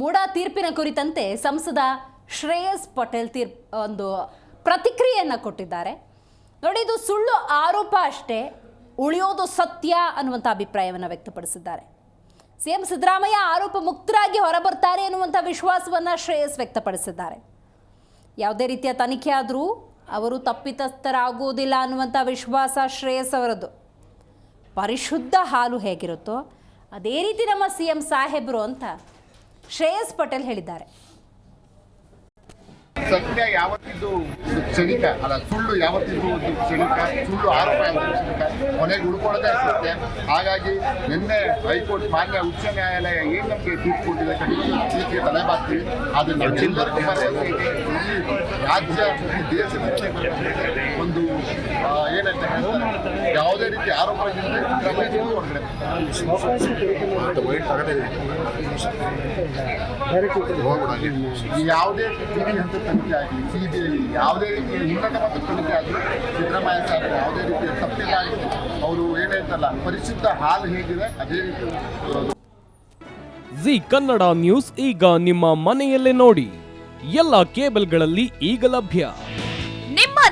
ಮೂಡ ತೀರ್ಪಿನ ಕುರಿತಂತೆ ಸಂಸದ ಶ್ರೇಯಸ್ ಪಟೇಲ್ ತೀರ್, ಒಂದು ಪ್ರತಿಕ್ರಿಯೆಯನ್ನು ಕೊಟ್ಟಿದ್ದಾರೆ. ನೋಡಿ, ಇದು ಸುಳ್ಳು ಆರೋಪ ಅಷ್ಟೇ, ಉಳಿಯೋದು ಸತ್ಯ ಅನ್ನುವಂಥ ಅಭಿಪ್ರಾಯವನ್ನು ವ್ಯಕ್ತಪಡಿಸಿದ್ದಾರೆ. ಸಿಎಂ ಸಿದ್ದರಾಮಯ್ಯ ಆರೋಪ ಮುಕ್ತರಾಗಿ ಹೊರಬರ್ತಾರೆ ಎನ್ನುವಂಥ ವಿಶ್ವಾಸವನ್ನು ಶ್ರೇಯಸ್ ವ್ಯಕ್ತಪಡಿಸಿದ್ದಾರೆ. ಯಾವುದೇ ರೀತಿಯ ತನಿಖೆ ಆದರೂ ಅವರು ತಪ್ಪಿತಸ್ಥರಾಗುವುದಿಲ್ಲ ಅನ್ನುವಂಥ ವಿಶ್ವಾಸ ಶ್ರೇಯಸ್ ಅವರದ್ದು. ಪರಿಶುದ್ಧ ಹಾಲು ಹೇಗಿರುತ್ತೋ, ಅದೇ ರೀತಿ ನಮ್ಮ ಸಿ ಎಂ ಸಾಹೇಬರು ಅಂತ ಶ್ರೇಯಸ್ ಪಟೇಲ್ ಹೇಳಿದ್ದಾರೆ. ಸತ್ಯ ಯಾವತ್ತಿದ್ದು ಕ್ಷಣಿಕ ಅಲ್ಲ ಸುಳ್ಳು ಯಾವತ್ತಿದ್ದು ಒಂದು ಕ್ಷಣಿಕ ಸುಳ್ಳು ಆರೋಪ ಯಾವತ್ತಿದ್ದು ಕ್ಷಣಿಕ ಕೊನೆಗೆ ಉಳ್ಕೊಳ್ಳೋದೇ ಸತ್ಯ ಹಾಗಾಗಿ ನಿನ್ನೆ ಹೈಕೋರ್ಟ್ ಮಾನ್ಯ ಉಚ್ಚ ನ್ಯಾಯಾಲಯ ಏನ್ ನಮಗೆ ತೀರ್ಪು ಕೊಟ್ಟಿದೆ ಕಡಿಮೆ ತಲೆ ಬಾಕ್ತೀವಿ ಅದು ನಮ್ಮೆಲ್ಲರಿಗೂ ರಾಜ್ಯ ದೇಶದ ಒಂದು ಯಾವುದೇ ರೀತಿ ಆರೋಪ ಯಾವುದೇ ತನಿಖೆ ಆಗಲಿ ಸಿಬಿಐ ಯಾವುದೇ ರೀತಿಯ ಉನ್ನತ ಮಟ್ಟದ ತನಿಖೆ ಆಗಲಿ ಸಿದ್ದರಾಮಯ್ಯ ಸಾಹೇಬ್ ಯಾವುದೇ ರೀತಿಯ ತಪ್ಪಿಲ್ಲ ಆಗಿದೆ ಅವರು ಏನೈತಲ್ಲ ಪರಿಶುದ್ಧ ಹಾಲು ಹೇಗಿದೆ ಅದೇ ರೀತಿ ಜಿ ಕನ್ನಡ ನ್ಯೂಸ್ ಈಗ ನಿಮ್ಮ ಮನೆಯಲ್ಲೇ ನೋಡಿ. ಎಲ್ಲ ಕೇಬಲ್ಗಳಲ್ಲಿ ಈಗ ಲಭ್ಯ.